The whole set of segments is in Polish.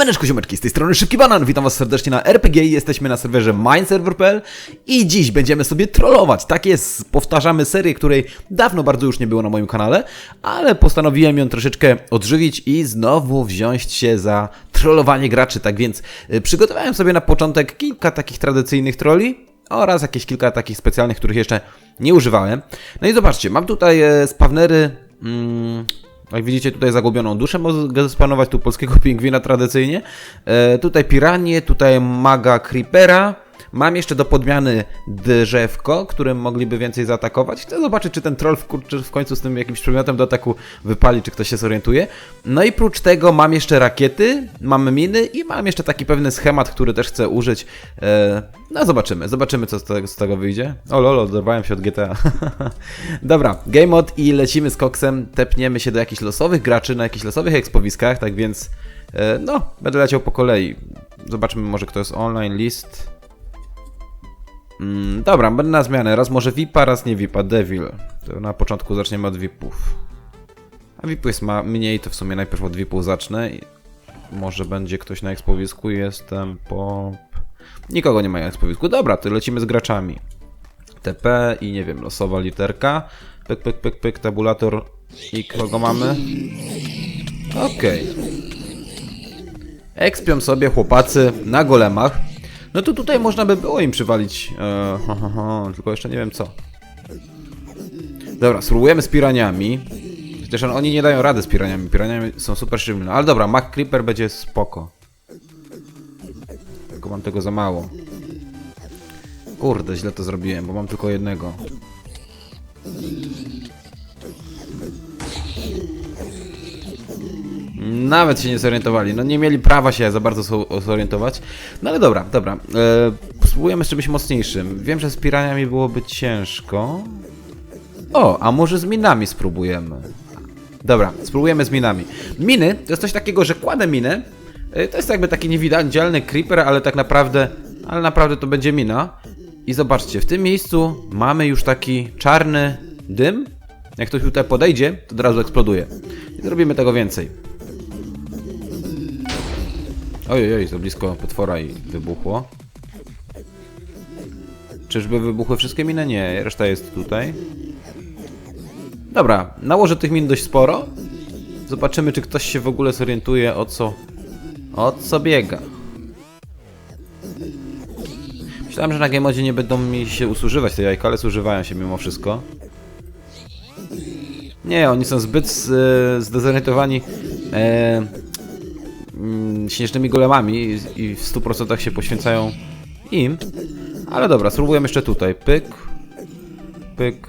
Siemaneczko, ziomeczki, z tej strony Szybki Banan, witam was serdecznie na RPG, jesteśmy na serwerze mineserver.pl i dziś będziemy sobie trollować. Tak jest, powtarzamy serię, której dawno bardzo już nie było na moim kanale, ale postanowiłem ją troszeczkę odżywić i znowu wziąć się za trollowanie graczy, tak więc y, przygotowałem sobie na początek kilka takich tradycyjnych trolli, oraz jakieś kilka takich specjalnych, których jeszcze nie używałem. No i zobaczcie, mam tutaj e, spawnery... Mm, jak widzicie, tutaj zagubioną duszę mogę spanować, tu polskiego pingwina tradycyjnie. E, tutaj piranie, tutaj maga creepera. Mam jeszcze do podmiany drzewko, którym mogliby więcej zaatakować. Chcę zobaczyć, czy ten troll w, w końcu z tym jakimś przedmiotem do ataku wypali, czy ktoś się zorientuje. No i prócz tego mam jeszcze rakiety, mam miny i mam jeszcze taki pewny schemat, który też chcę użyć. E, no zobaczymy, zobaczymy co z tego, z tego wyjdzie. O lolo, dorwałem się od GTA. Dobra, game mod i lecimy z koksem. Tepniemy się do jakichś losowych graczy na jakichś losowych ekspowiskach, tak więc e, no, będę leciał po kolei. Zobaczmy może kto jest online, list. Mm, dobra, będę na zmianę. Raz może VIPa, raz nie VIPa. Devil. To na początku zaczniemy od VIPów. A VIPów jest ma mniej, to w sumie najpierw od VIPów zacznę. I może będzie ktoś na ekspowisku. Jestem po... Nikogo nie ma na ekspowisku. Dobra, to lecimy z graczami. TP i nie wiem, losowa literka. Pyk, pyk, pyk, pyk, tabulator. I kogo mamy? Okej. Ekspią sobie chłopacy na golemach. No to tutaj można by było im przywalić. E, ho, ho, ho, tylko jeszcze nie wiem co. Dobra, spróbujemy z piraniami. Chociaż oni nie dają rady z piraniami. Piraniami są super szybne. Ale dobra, Mac Creeper będzie spoko. Tylko mam tego za mało. Kurde, źle to zrobiłem, bo mam tylko jednego. Nawet się nie zorientowali. No nie mieli prawa się za bardzo zorientować. No ale dobra, dobra. E, spróbujemy z czymś mocniejszym. Wiem, że z piraniami byłoby ciężko. O, a może z minami spróbujemy. Dobra, spróbujemy z minami. Miny to jest coś takiego, że kładę minę. e, To jest jakby taki niewidzialny creeper, ale tak naprawdę, ale naprawdę to będzie mina. I zobaczcie, w tym miejscu mamy już taki czarny dym. Jak ktoś tutaj podejdzie, to od razu eksploduje. I zrobimy tego więcej. Ojej, oj, za blisko potwora i wybuchło. Czyżby wybuchły wszystkie miny? Nie, reszta jest tutaj. Dobra, nałożę tych min dość sporo. Zobaczymy, czy ktoś się w ogóle zorientuje o co... o co biega. Myślałem, że na Gamemodzie nie będą mi się usłużywać te jajka, ale zużywają się mimo wszystko. Nie, oni są zbyt z, zdezorientowani e, mm, śnieżnymi golemami i- w 100% się poświęcają im. Ale dobra, spróbujemy jeszcze tutaj. Pyk. Pyk.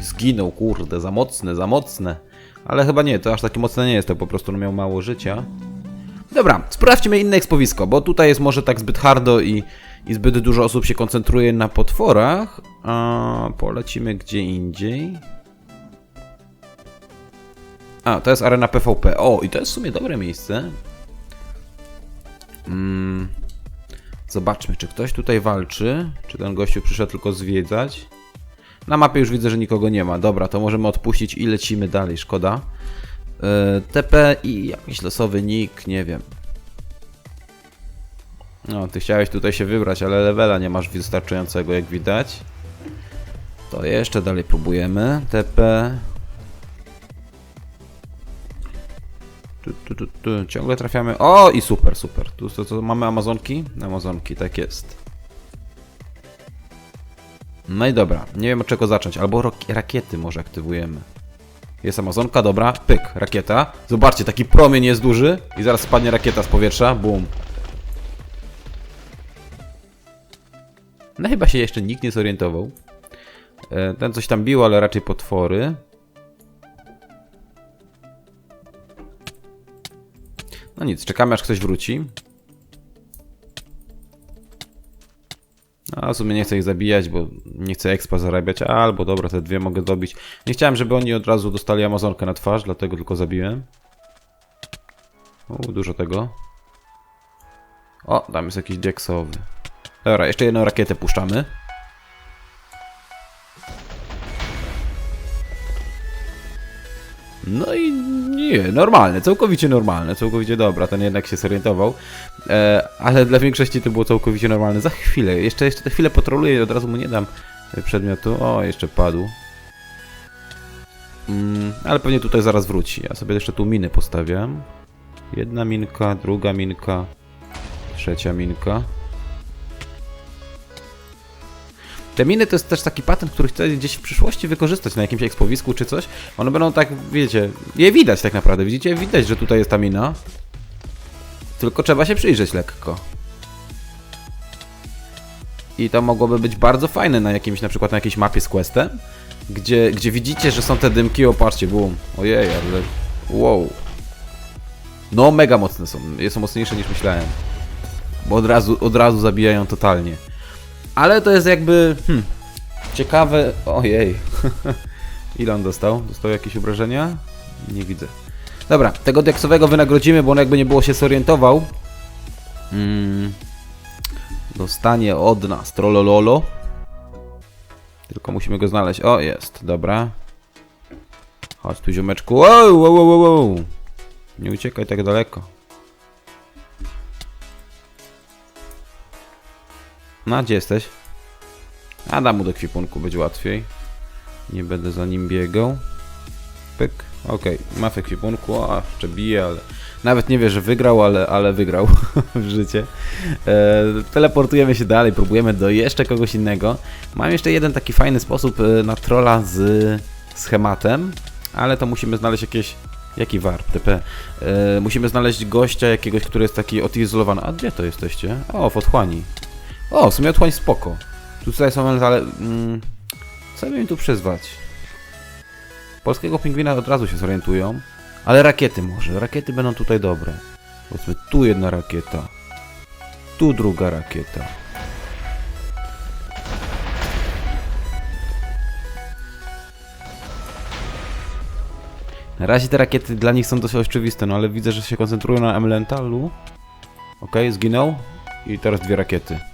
Zginął, kurde, za mocne, za mocne. Ale chyba nie, to aż takie mocne nie jest, to po prostu miał mało życia. Dobra, sprawdźmy inne ekspowisko, bo tutaj jest może tak zbyt hardo i, i zbyt dużo osób się koncentruje na potworach. A polecimy gdzie indziej. A, to jest arena PvP. O, i to jest w sumie dobre miejsce. Mm. Zobaczmy, czy ktoś tutaj walczy. Czy ten gościu przyszedł tylko zwiedzać. Na mapie już widzę, że nikogo nie ma. Dobra, to możemy odpuścić i lecimy dalej, szkoda. Yy, TP i jakiś losowy nick, nie wiem. No, ty chciałeś tutaj się wybrać, ale levela nie masz wystarczającego, jak widać. To jeszcze dalej próbujemy. TP. Tu, tu, tu, tu. Ciągle trafiamy. O, i super, super. Tu to, to mamy Amazonki? Amazonki, tak jest. No i dobra, nie wiem od czego zacząć. Albo rak- rakiety może aktywujemy. Jest Amazonka, dobra, pyk, rakieta. Zobaczcie, taki promień jest duży i zaraz spadnie rakieta z powietrza, bum. No chyba się jeszcze nikt nie zorientował. E, Ten coś tam bił, ale raczej potwory. No nic, czekamy aż ktoś wróci. A w sumie nie chcę ich zabijać, bo nie chcę expa zarabiać, albo dobra, te dwie mogę dobić. Nie chciałem, żeby oni od razu dostali Amazonkę na twarz, dlatego tylko zabiłem. U, dużo tego. O, tam jest jakiś dieksowy. Dobra, jeszcze jedną rakietę puszczamy. No i Nie, normalne, całkowicie normalne, całkowicie dobra, ten jednak się zorientował, e, ale dla większości to było całkowicie normalne. Za chwilę, jeszcze, jeszcze chwilę potroluję i od razu mu nie dam przedmiotu. O, jeszcze padł. Mm, ale pewnie tutaj zaraz wróci. Ja sobie jeszcze tu miny postawiam. Jedna minka, druga minka, trzecia minka. Te miny to jest też taki patent, który chcę gdzieś w przyszłości wykorzystać na jakimś ekspowisku czy coś. One będą tak, wiecie, je widać tak naprawdę. Widzicie? Widać, że tutaj jest ta mina. Tylko trzeba się przyjrzeć lekko. I to mogłoby być bardzo fajne na jakimś, na przykład na jakiejś mapie z questem, gdzie, gdzie widzicie, że są te dymki, o patrzcie, boom. Ojej, ale... Wow. No, mega mocne są. Są mocniejsze niż myślałem. Bo od razu, od razu zabijają totalnie. Ale to jest jakby... Hmm, ciekawe... Ojej. Ile on dostał? Dostał jakieś obrażenia? Nie widzę. Dobra, tego deksowego wynagrodzimy, bo on jakby nie było się zorientował. Mm, dostanie od nas trollololo. Tylko musimy go znaleźć. O, jest, dobra. Chodź tu ziomeczku. Wow, wow, wow, wow. Nie uciekaj tak daleko. No, gdzie jesteś? A dam mu do kwipunku, będzie łatwiej. Nie będę za nim biegał. Pyk. Okej, ma w ekwipunku, a jeszcze bije, ale nawet nie wie, że wygrał, ale, ale wygrał w życie. E, teleportujemy się dalej, próbujemy do jeszcze kogoś innego. Mam jeszcze jeden taki fajny sposób e, na trolla z schematem, ale to musimy znaleźć jakieś... Jaki warp, TP? E, musimy znaleźć gościa jakiegoś, który jest taki odizolowany. A gdzie to jesteście? O, w otchłani. O, w sumie otchłań spoko. Tutaj są, ale... Mm, co by mi tu przyzwać? Polskiego pingwina od razu się zorientują. Ale rakiety może. Rakiety będą tutaj dobre. Powiedzmy, tu jedna rakieta. Tu druga rakieta. Na razie te rakiety dla nich są dosyć oczywiste, no ale widzę, że się koncentrują na Emlentalu. Okej, zginął. I teraz dwie rakiety.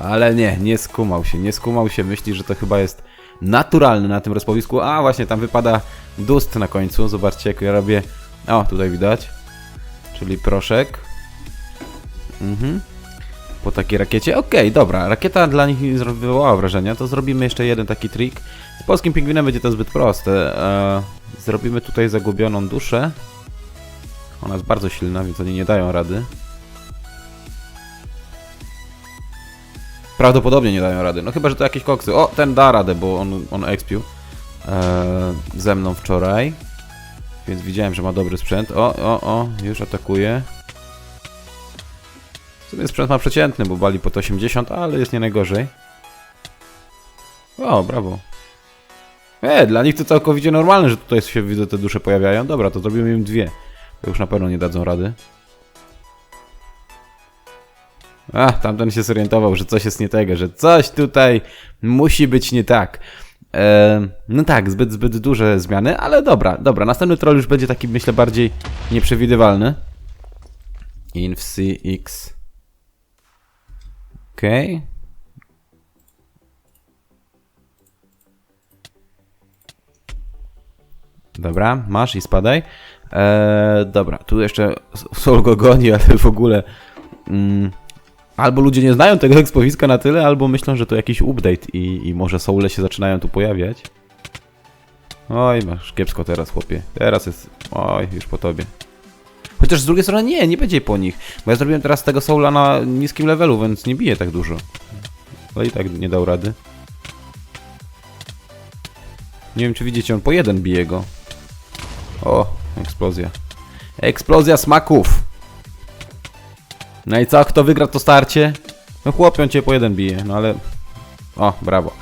Ale nie, nie skumał się, nie skumał się, myśli, że to chyba jest naturalne na tym rozpowisku. A właśnie, tam wypada dust na końcu, zobaczcie jak ja robię. O, tutaj widać. Czyli proszek. Mhm. Po takiej rakiecie. Okej, dobra, rakieta dla nich wywołała wrażenia, to zrobimy jeszcze jeden taki trik. Z polskim pingwinem będzie to zbyt proste. Eee, zrobimy tutaj zagubioną duszę. Ona jest bardzo silna, więc oni nie dają rady. Prawdopodobnie nie dają rady. No chyba, że to jakieś koksy. O, ten da radę, bo on, on expił e, ze mną wczoraj. Więc widziałem, że ma dobry sprzęt. O, o, o, już atakuje. W sumie sprzęt ma przeciętny, bo bali po 80, ale jest nie najgorzej. O, brawo. E, dla nich to całkowicie normalne, że tutaj się widzę te dusze pojawiają. Dobra, to zrobimy im dwie. Już na pewno nie dadzą rady. A, tamten się zorientował, że coś jest nie tego, że coś tutaj musi być nie tak. E, no tak, zbyt, zbyt duże zmiany, ale dobra, dobra. Następny troll już będzie taki, myślę, bardziej nieprzewidywalny. Inf CX. Okej. Okay. Dobra, masz i spadaj. E, dobra, tu jeszcze Sol go goni, ale w ogóle... Mm, Albo ludzie nie znają tego ekspowiska na tyle, albo myślą, że to jakiś update i, i może soule się zaczynają tu pojawiać. Oj, masz kiepsko teraz, chłopie. Teraz jest... Oj, już po tobie. Chociaż z drugiej strony nie, nie będzie po nich. Bo ja zrobiłem teraz tego soula na niskim levelu, więc nie bije tak dużo. Ale i tak nie dał rady. Nie wiem, czy widzicie, on po jeden bije go. O, eksplozja. Eksplozja smaków! No i co, kto wygra to starcie? No chłopią cię po jeden bije, no ale... O, brawo.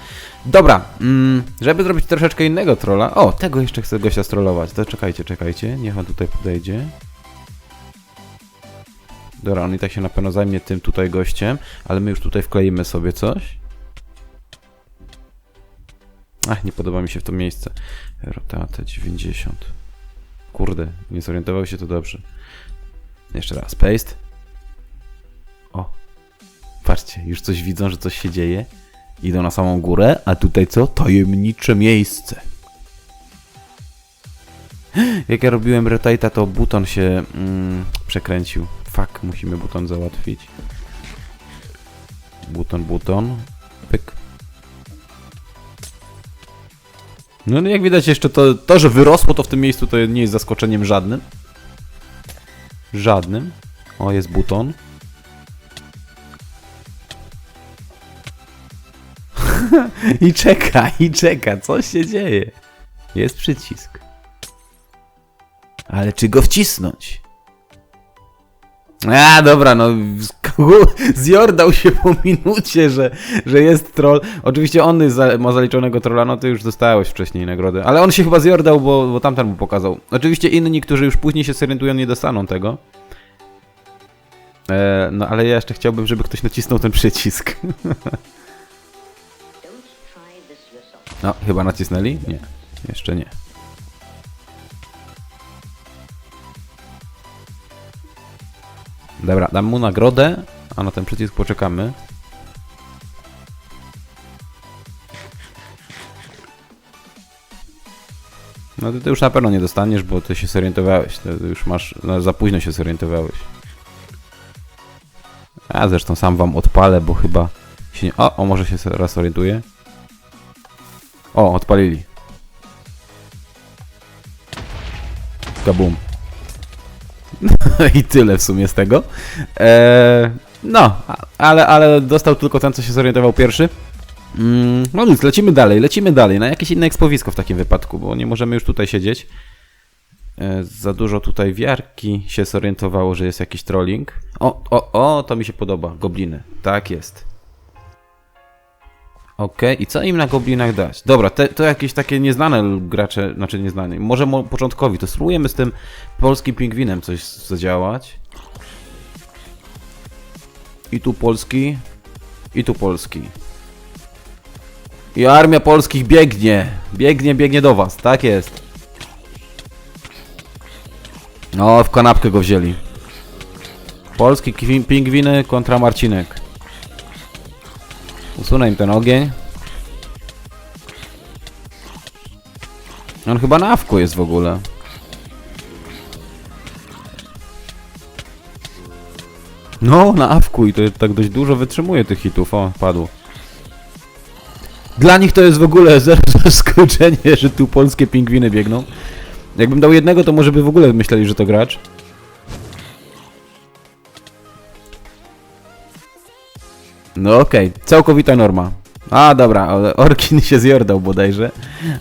Dobra, mm, żeby zrobić troszeczkę innego trolla... O, tego jeszcze chcę gościa strollować. To czekajcie, czekajcie, niech on tutaj podejdzie. Dobra, on i tak się na pewno zajmie tym tutaj gościem, ale my już tutaj wkleimy sobie coś. Ach, nie podoba mi się w to miejsce. Rotata 90. Kurde, nie zorientował się to dobrze. Jeszcze raz, paste. Patrzcie, już coś widzą, że coś się dzieje. Idą na samą górę, a tutaj co? Tajemnicze miejsce. Jak ja robiłem rotate'a, to buton się mm, przekręcił. Fuck, musimy buton załatwić. Buton, buton. Pyk. No, no jak widać jeszcze to, to, że wyrosło to w tym miejscu, to nie jest zaskoczeniem żadnym. Żadnym. O, jest buton. I czeka, i czeka, co się dzieje? Jest przycisk. Ale czy go wcisnąć? A, dobra, no zjordał się po minucie, że, że jest troll. Oczywiście on jest za, ma zaliczonego trolla, no ty już dostałeś wcześniej nagrodę. Ale on się chyba zjordał, bo, bo tamten mu pokazał. Oczywiście inni, którzy już później się zorientują, nie dostaną tego. E, no ale ja jeszcze chciałbym, żeby ktoś nacisnął ten przycisk. No, chyba nacisnęli? Nie, jeszcze nie. Dobra, dam mu nagrodę, a na ten przycisk poczekamy. No ty, ty już na pewno nie dostaniesz, bo ty się zorientowałeś. Ty już masz, no, za późno się zorientowałeś. A zresztą sam wam odpalę, bo chyba się nie... O, o może się raz orientuje. O, odpalili. Kabum. I tyle w sumie z tego. Eee, no, ale, ale dostał tylko ten, co się zorientował pierwszy. Mm, no nic, lecimy dalej, lecimy dalej. Na jakieś inne ekspowisko w takim wypadku, bo nie możemy już tutaj siedzieć. E, za dużo tutaj wiarki się zorientowało, że jest jakiś trolling. O, o, o, to mi się podoba. Gobliny. Tak jest. Okej, i co im na goblinach dać? Dobra, te, to jakieś takie nieznane gracze, znaczy nieznane, może mo, początkowi, to spróbujemy z tym polskim pingwinem coś zadziałać. I tu polski, i tu polski. I armia polskich biegnie, biegnie, biegnie do was, tak jest. No, w kanapkę go wzięli. Polski pingwiny kontra Marcinek. Usunę im ten ogień. On chyba na awku jest w ogóle. No, na awku i to tak dość dużo wytrzymuje tych hitów. O, padł. Dla nich to jest w ogóle zaskoczenie, że tu polskie pingwiny biegną. Jakbym dał jednego, to może by w ogóle myśleli, że to gracz. No okej, całkowita norma. A dobra, Orkin się zjordał bodajże,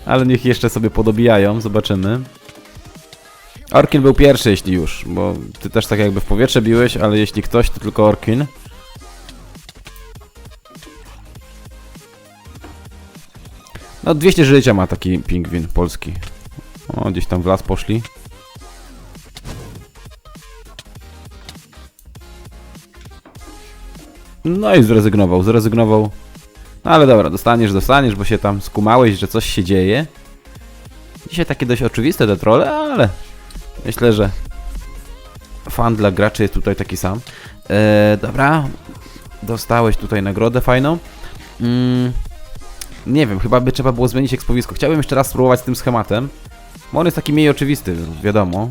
ale niech jeszcze sobie podobijają, zobaczymy. Orkin był pierwszy, jeśli już, bo ty też tak jakby w powietrze biłeś, ale jeśli ktoś, to tylko Orkin. No 200 życia ma taki pingwin polski. O, gdzieś tam w las poszli. No i zrezygnował, zrezygnował. No ale dobra, dostaniesz, dostaniesz, bo się tam skumałeś, że coś się dzieje. Dzisiaj takie dość oczywiste te trolle, ale myślę, że fan dla graczy jest tutaj taki sam. Eee, dobra, dostałeś tutaj nagrodę fajną. Mm, nie wiem, chyba by trzeba było zmienić ekspowisko. Chciałbym jeszcze raz spróbować z tym schematem, bo on jest taki mniej oczywisty, wiadomo.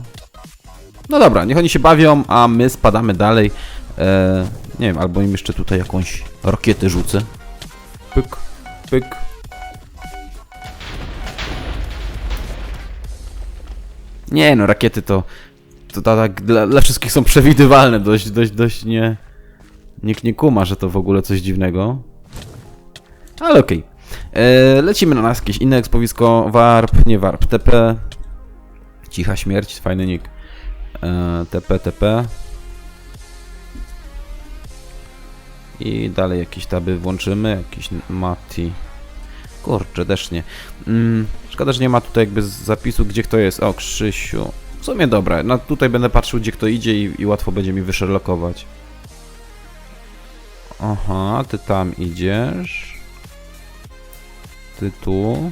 No dobra, niech oni się bawią, a my spadamy dalej. Eee, nie wiem, albo im jeszcze tutaj jakąś rakietę rzucę. Pyk, pyk. Nie no, rakiety to, to tak dla, dla wszystkich są przewidywalne, dość, dość, dość nie... Nikt nie kuma, że to w ogóle coś dziwnego. Ale okej. Eee, lecimy na nas jakieś inne ekspowisko. Warp, nie warp, TP. Cicha śmierć, fajny nick. Eee, TP, TP. I dalej jakieś taby włączymy, jakiś Mati. Kurczę, też nie. Mm, szkoda, że nie ma tutaj jakby zapisu, gdzie kto jest. O, Krzysiu. W sumie dobra, no tutaj będę patrzył, gdzie kto idzie i, i łatwo będzie mi wyszerlokować. Aha, ty tam idziesz. Ty tu.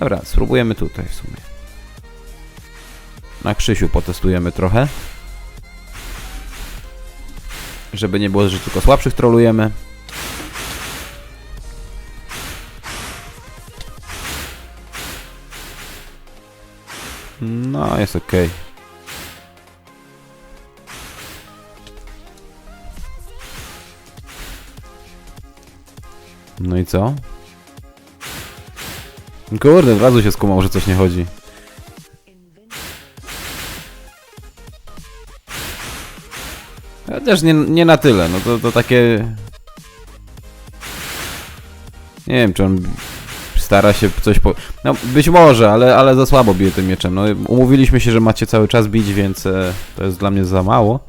Dobra, spróbujemy tutaj w sumie. Na Krzysiu potestujemy trochę. Żeby nie było, że tylko słabszych trolujemy. No, jest ok. No i co? Kurde, od razu się skumał, że coś nie chodzi. Chociaż nie, nie na tyle, no to, to takie... Nie wiem, czy on stara się coś po... No, być może, ale, ale za słabo bije tym mieczem. No, umówiliśmy się, że macie cały czas bić, więc e, to jest dla mnie za mało.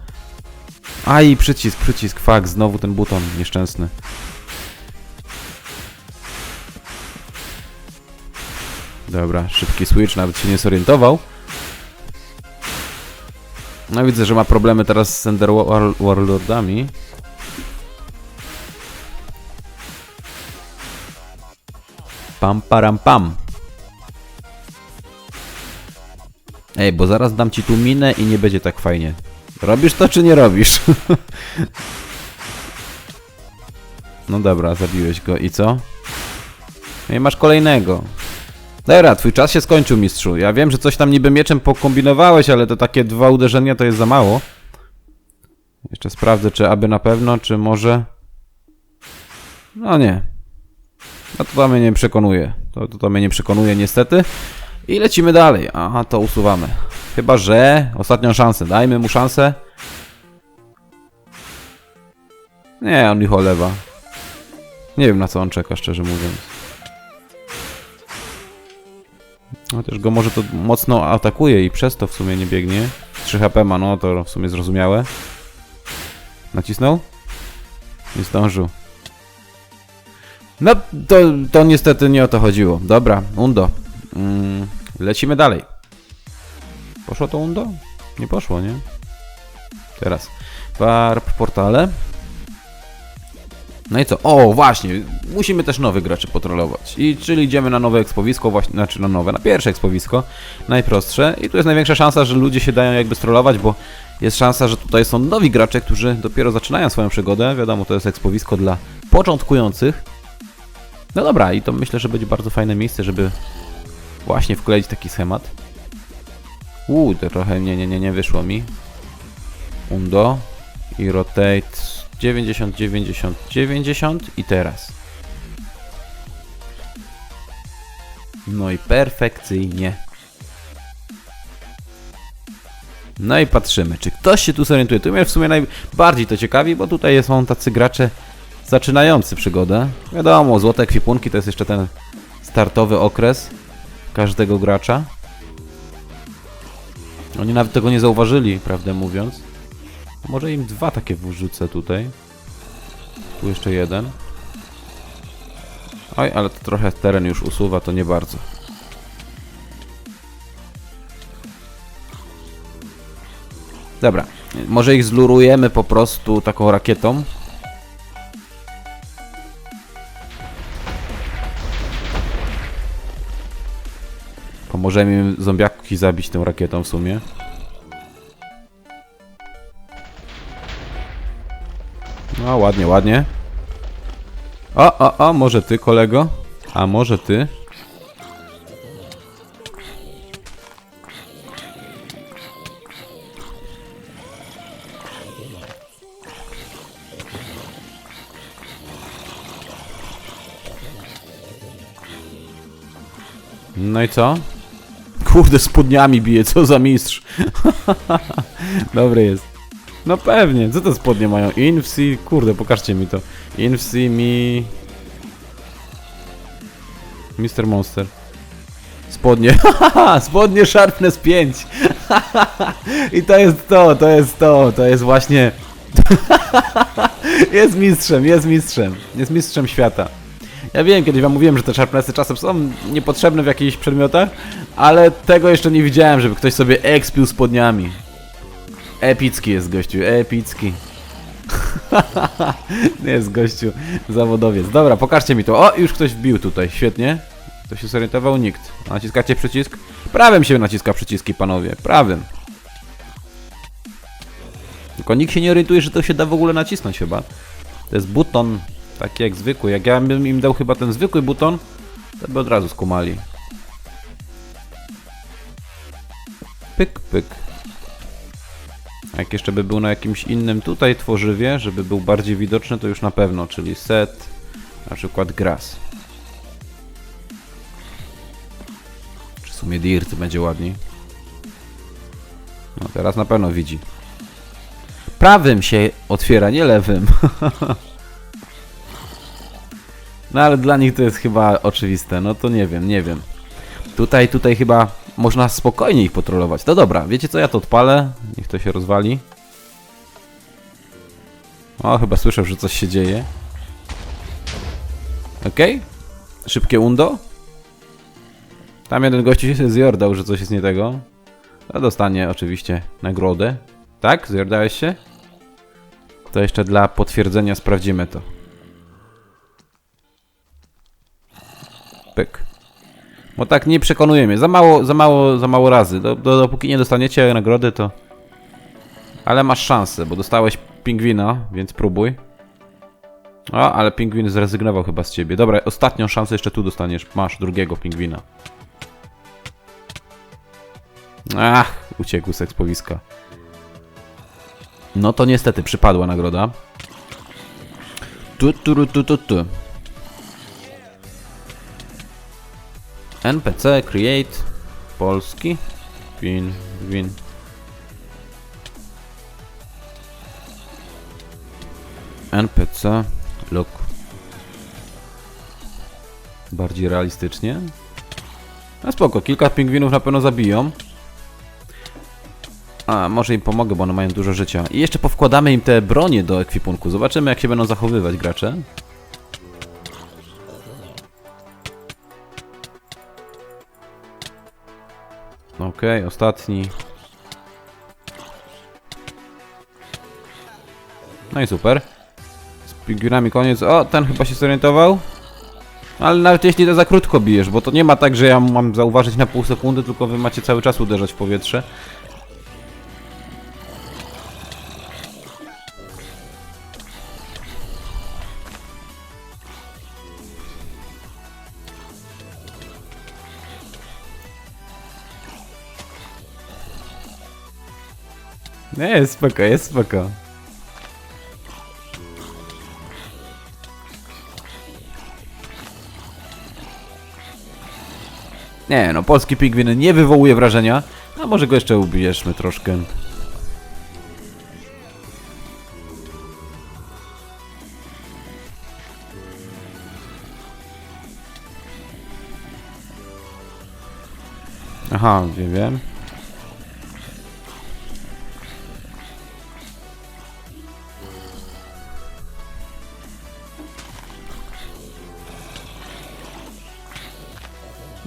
A i przycisk, przycisk, fak, znowu ten buton nieszczęsny. Dobra, szybki switch, nawet się nie zorientował. No widzę, że ma problemy teraz z Ender War- Warlordami. Pam param pam. Ej, bo zaraz dam ci tu minę i nie będzie tak fajnie. Robisz to czy nie robisz? no dobra, zabiłeś go i co? No i masz kolejnego. Dobra, twój czas się skończył, mistrzu. Ja wiem, że coś tam niby mieczem pokombinowałeś, ale to takie dwa uderzenia to jest za mało. Jeszcze sprawdzę, czy aby na pewno, czy może... No nie. No to, to mnie nie przekonuje. To, to, to mnie nie przekonuje niestety. I lecimy dalej. Aha, to usuwamy. Chyba, że... Ostatnią szansę. Dajmy mu szansę. Nie, on ich olewa. Nie wiem, na co on czeka, szczerze mówiąc. No też go może to mocno atakuje i przez to w sumie nie biegnie. 3 HP ma, no to w sumie zrozumiałe. Nacisnął? Nie zdążył. No, to, to niestety nie o to chodziło. Dobra, Undo. Mm, lecimy dalej. Poszło to Undo? Nie poszło, nie? Teraz. Warp portale. No i co? O, właśnie, musimy też nowych graczy potrolować. I czyli idziemy na nowe ekspowisko, właśnie, znaczy na nowe, na pierwsze ekspowisko, najprostsze. I tu jest największa szansa, że ludzie się dają jakby strollować, bo jest szansa, że tutaj są nowi gracze, którzy dopiero zaczynają swoją przygodę. Wiadomo, to jest ekspowisko dla początkujących. No dobra, i to myślę, że będzie bardzo fajne miejsce, żeby właśnie wkleić taki schemat. Uuu, to trochę nie, nie, nie, nie wyszło mi. Undo i rotate 90, 90, 90 i teraz. No i perfekcyjnie. No i patrzymy, czy ktoś się tu zorientuje. Tu mnie w sumie najbardziej to ciekawi, bo tutaj są tacy gracze zaczynający przygodę. Wiadomo, złote ekwipunki to jest jeszcze ten startowy okres każdego gracza. Oni nawet tego nie zauważyli, prawdę mówiąc. Może im dwa takie wrzucę tutaj. Tu jeszcze jeden. Oj, ale to trochę teren już usuwa, to nie bardzo. Dobra, może ich zlurujemy po prostu taką rakietą. Pomożemy im zombiaki zabić tą rakietą w sumie. No, ładnie, ładnie. O, o, o, może ty, kolego? A może ty? No i co? Kurde, spodniami bije, co za mistrz. Dobry jest. No pewnie, co te spodnie mają? Infsi, kurde, pokażcie mi to. Infsi mi... Mr. Monster. Spodnie, spodnie Sharpness 5. I to jest to, to jest to, to jest właśnie... jest mistrzem, jest mistrzem. Jest mistrzem świata. Ja wiem, kiedyś wam mówiłem, że te Sharpnessy czasem są niepotrzebne w jakichś przedmiotach, ale tego jeszcze nie widziałem, żeby ktoś sobie ekspił spodniami. Epicki jest gościu, epicki. jest gościu, zawodowiec. Dobra, pokażcie mi to. O, już ktoś wbił tutaj, świetnie. To się zorientował nikt. Naciskacie przycisk? Prawym się naciska przyciski, panowie, prawym. Tylko nikt się nie orientuje, że to się da w ogóle nacisnąć chyba. To jest buton, taki jak zwykły. Jak ja bym im dał chyba ten zwykły buton, to by od razu skumali. Pyk, pyk. Jak jeszcze by był na jakimś innym tutaj tworzywie, żeby był bardziej widoczny, to już na pewno, czyli set, na przykład grass. Czy w sumie dirt będzie ładniej? No teraz na pewno widzi. Prawym się otwiera, nie lewym. no ale dla nich to jest chyba oczywiste, no to nie wiem, nie wiem. Tutaj, tutaj chyba można spokojnie ich potrolować. No dobra, wiecie co, ja to odpalę. Niech to się rozwali. O, chyba słyszę, że coś się dzieje. Okej. Szybkie undo. Tam jeden gościu się zjordał, że coś jest nie tego. To dostanie oczywiście nagrodę. Tak? Zjordałeś się? To jeszcze dla potwierdzenia sprawdzimy to. Pyk. Bo tak nie przekonuje mnie. Za mało, za mało, za mało razy. Do, do, dopóki nie dostaniecie nagrody, to... Ale masz szansę, bo dostałeś pingwina, więc próbuj. O, ale pingwin zrezygnował chyba z ciebie. Dobra, ostatnią szansę jeszcze tu dostaniesz. Masz drugiego pingwina. Ach, uciekł z ekspowiska. No to niestety przypadła nagroda. Tu, tu, tu, tu, tu. NPC create polski win win. NPC look. Bardziej realistycznie? A spoko, kilka pingwinów na pewno zabiją. A, może im pomogę, bo one mają dużo życia. I jeszcze powkładamy im te bronie do ekwipunku. Zobaczymy jak się będą zachowywać gracze Okej, ostatni. No i super. Z pingwinami koniec. O, ten chyba się zorientował. Ale nawet jeśli to za krótko bijesz, bo to nie ma tak, że ja mam zauważyć na pół sekundy, tylko wy macie cały czas uderzać w powietrze. Nie, jest spoko, jest spoko. Nie, no polski pingwin nie wywołuje wrażenia. A może go jeszcze ubierzmy troszkę. Aha, wiem, wiem.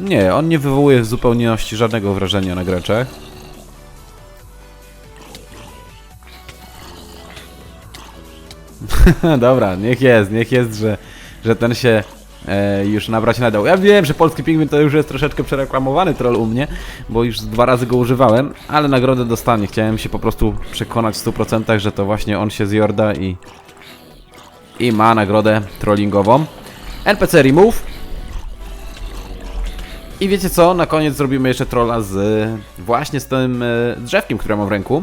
Nie, on nie wywołuje w zupełności żadnego wrażenia na graczach. Dobra, niech jest, niech jest, że, że ten się e, już nabrać nadał. Ja wiem, że polski pingwin to już jest troszeczkę przereklamowany troll u mnie, bo już dwa razy go używałem, ale nagrodę dostanie. Chciałem się po prostu przekonać w 100%, że to właśnie on się zjorda i, i ma nagrodę trollingową. NPC Remove. I wiecie co? Na koniec zrobimy jeszcze trolla z właśnie z tym e, drzewkiem, które mam w ręku.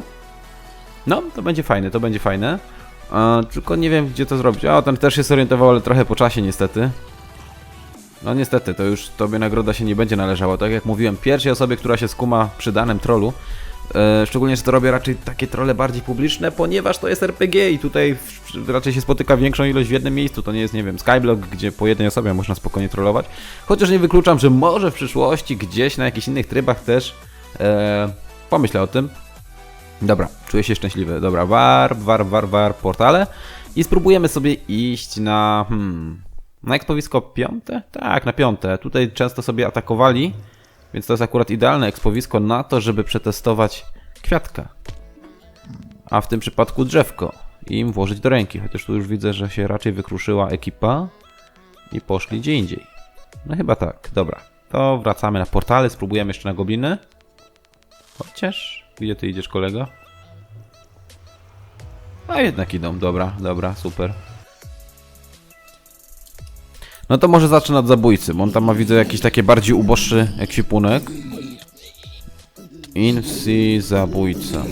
No, to będzie fajne, to będzie fajne. E, tylko nie wiem, gdzie to zrobić. O, ten też się zorientował, ale trochę po czasie niestety. No niestety, to już tobie nagroda się nie będzie należała. Tak jak mówiłem, pierwszej osobie, która się skuma przy danym trollu. E, szczególnie, że to robię raczej takie trolle bardziej publiczne, ponieważ to jest RPG i tutaj raczej się spotyka większą ilość w jednym miejscu. To nie jest, nie wiem, Skyblock, gdzie po jednej osobie można spokojnie trollować. Chociaż nie wykluczam, że może w przyszłości gdzieś na jakichś innych trybach też e, pomyślę o tym. Dobra, czuję się szczęśliwy. Dobra, war, war, war, war, portale. I spróbujemy sobie iść na. Hmm. Na ekspowisko piąte? Tak, na piąte. Tutaj często sobie atakowali, więc to jest akurat idealne ekspowisko na to, żeby przetestować kwiatka. A w tym przypadku drzewko. I im włożyć do ręki. Chociaż tu już widzę, że się raczej wykruszyła ekipa i poszli gdzie indziej. No chyba tak, dobra. To wracamy na portale, spróbujemy jeszcze na gobliny. Chociaż, gdzie ty idziesz, kolego? A jednak idą, dobra, dobra, super. No to może zacznę od zabójcy, bo on tam ma, widzę, jakiś taki bardziej uboższy ekwipunek. Insi zabójca.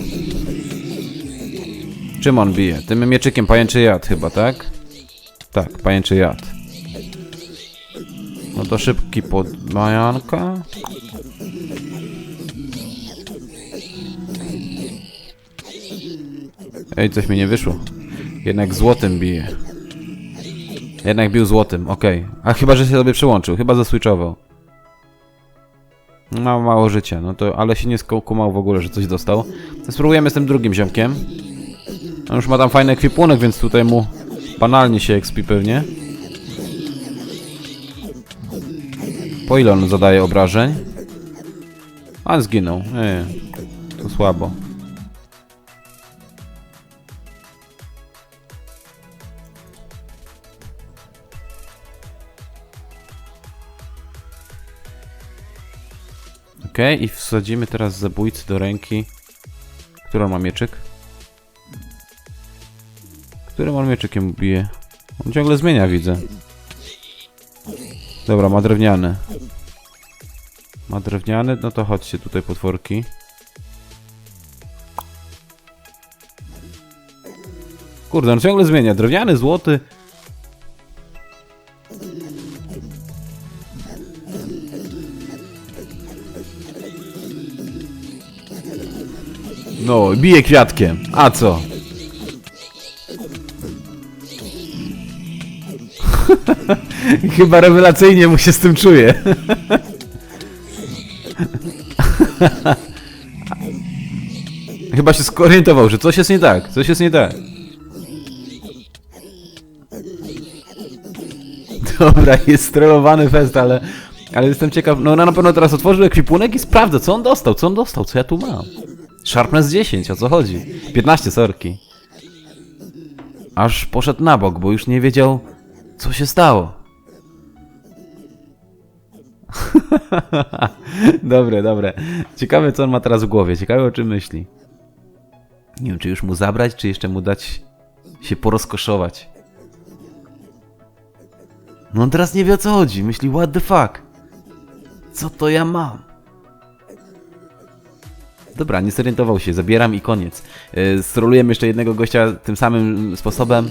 Czym on bije? Tym mieczykiem pajęczy jad chyba, tak? Tak, pajęczy jad. No to szybki podmajanka. Ej, coś mi nie wyszło. Jednak złotym bije. Jednak bił złotym, okej. A chyba, że się sobie przyłączył, chyba zaswitchował. No, mało życia, no to, ale się nie skumal w ogóle, że coś dostał. Spróbujemy z tym drugim ziomkiem. On już ma tam fajny ekwipunek, więc tutaj mu banalnie się expi pewnie. Po ile on zadaje obrażeń? A, zginął. Nie, to słabo. Okej, i wsadzimy teraz zabójcy do ręki. Którą ma mieczyk? Którym on mieczykiem bije? On ciągle zmienia, widzę. Dobra, ma drewniany. Ma drewniany, no to chodźcie tutaj potworki. Kurde, on ciągle zmienia. Drewniany, złoty. Bije kwiatkiem. A co? Chyba rewelacyjnie mu się z tym czuje. Chyba się skorientował, że coś jest nie tak, coś jest nie tak. Dobra, jest strelowany fest, ale, ale jestem ciekaw. No na pewno teraz otworzył ekwipunek i sprawdzę, co on dostał, co on dostał, co ja tu mam. Sharpness 10, o co chodzi? 15 sorki. Aż poszedł na bok, bo już nie wiedział, co się stało. dobre, dobre. Ciekawe, co on ma teraz w głowie. Ciekawe, o czym myśli. Nie wiem, czy już mu zabrać, czy jeszcze mu dać się porozkoszować. No on teraz nie wie o co chodzi. Myśli, what the fuck? Co to ja mam? Dobra, nie zorientował się, zabieram i koniec. Yy, strolujemy jeszcze jednego gościa tym samym sposobem.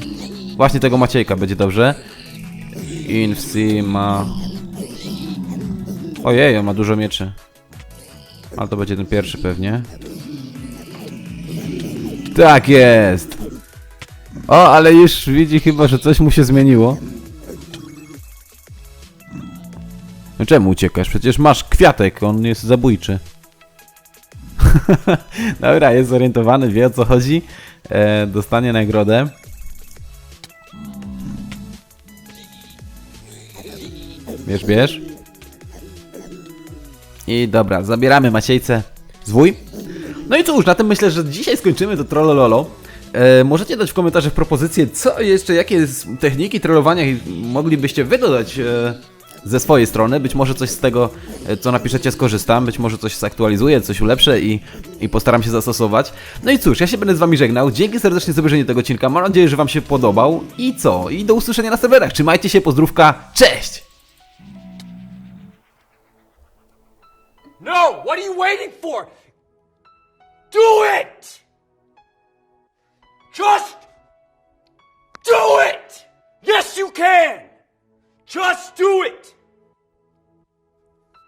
Właśnie tego Maciejka, będzie dobrze. Infsi ma... Ojej, on ma dużo mieczy. Ale to będzie ten pierwszy pewnie. Tak jest! O, ale już widzi chyba, że coś mu się zmieniło. No czemu uciekasz? Przecież masz kwiatek, on jest zabójczy. Dobra, jest zorientowany, wie o co chodzi. E, dostanie nagrodę. Bierz, bierz. I dobra, zabieramy Maciejce zwój. No i cóż, na tym myślę, że dzisiaj skończymy to trollololo. E, możecie dać w komentarzach propozycje, co jeszcze, jakie techniki trollowania moglibyście wy dodać e, ze swojej strony. Być może coś z tego, e, co napiszecie, skorzystam. Być może coś zaktualizuję, coś ulepszę i, i postaram się zastosować. No i cóż, ja się będę z wami żegnał. Dzięki serdecznie za obejrzenie tego odcinka. Mam nadzieję, że wam się podobał. I co? I do usłyszenia na serwerach. Trzymajcie się, pozdrówka. Cześć! No! What are you waiting for? Do it! Just do it! Yes, you can! Just do it!